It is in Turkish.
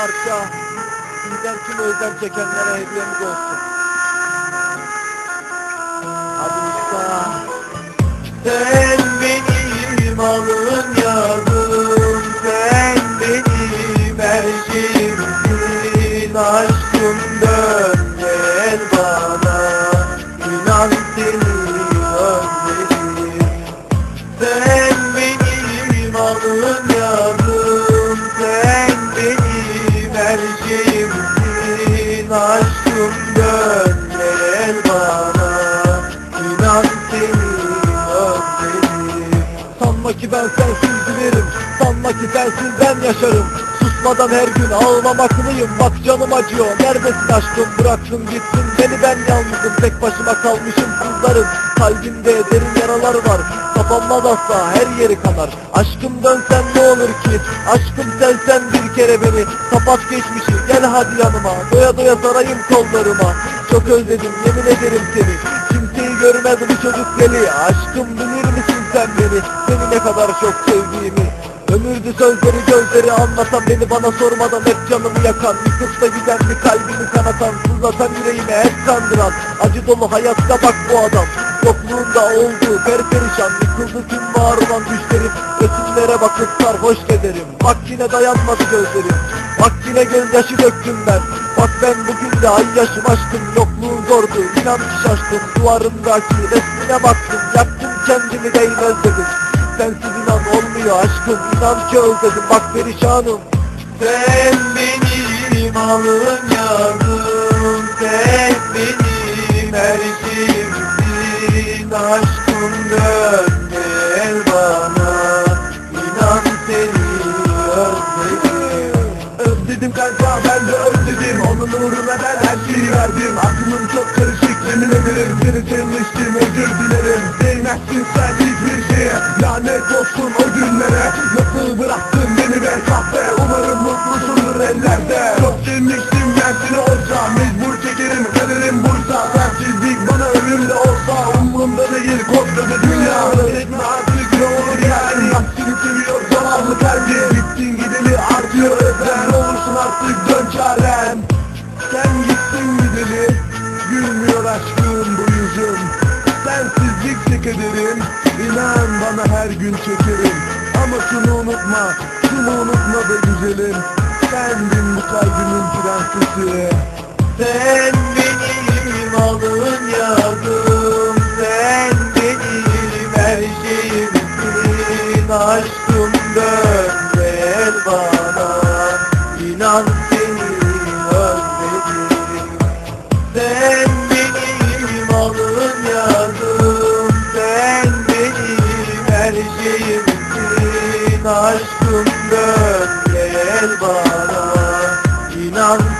parça Bizden tüm özlem çekenlere hediyemiz olsun. Hadi usta. Sen benim alın yardım Sen benim her Aşkım dön gel bana. İnan seni Sanma ki ben sensiz dilerim Sanma ki sensiz ben yaşarım. Susmadan her gün ağlamaklıyım Bak canım acıyor. Neredesin aşkım? Bıraktın gittin beni ben yalnızım. Tek başıma kalmışım kızlarım. Kalbimde derin yaralar var. Kafamda bassa her yeri kanar. Aşkım dönsen ne olur ki? Aşkım sensen bir kere beni. Kapat geçmişi. Gel hadi yanıma. Doya doya sarayım kollarıma. Çok özledim. Yemin ederim seni. Kimseyi görmez bu çocuk deli. Aşkım bilir misin sen beni Seni ne kadar çok sevdiğimi Ömürdü sözleri gözleri anlatan Beni bana sormadan hep canımı yakan giden bir kalbimi kanatan Sızlatan yüreğimi hep kandıran Acı dolu hayatta bak bu adam. Yokluğunda oldu perperişan Yıkıldı tüm var olan düşlerim Resimlere bakıp sarhoş ederim. Bak yine dayanmadı gözlerim Bak yine gözyaşı döktüm ben. Bak ben bugün de ay yaşım açtım Yokluğun zordu inan ki şaştım. Duvarımdaki resmine baktım Yaktım kendimi değmez dedim Sensiz inan olmuyor aşkım inan ki özledim. Bak perişanım. Sen benim alın yardım Sen benim her London Çekerim İnan bana her gün çekerim. Ama şunu unutma Şunu unutma be güzelim. Sendin bu kalbimin prensesi. Sen benim alın yardım Sen benim her şeyimsin. Aşkım dön gel bana Aşkım dön gel bana. İnan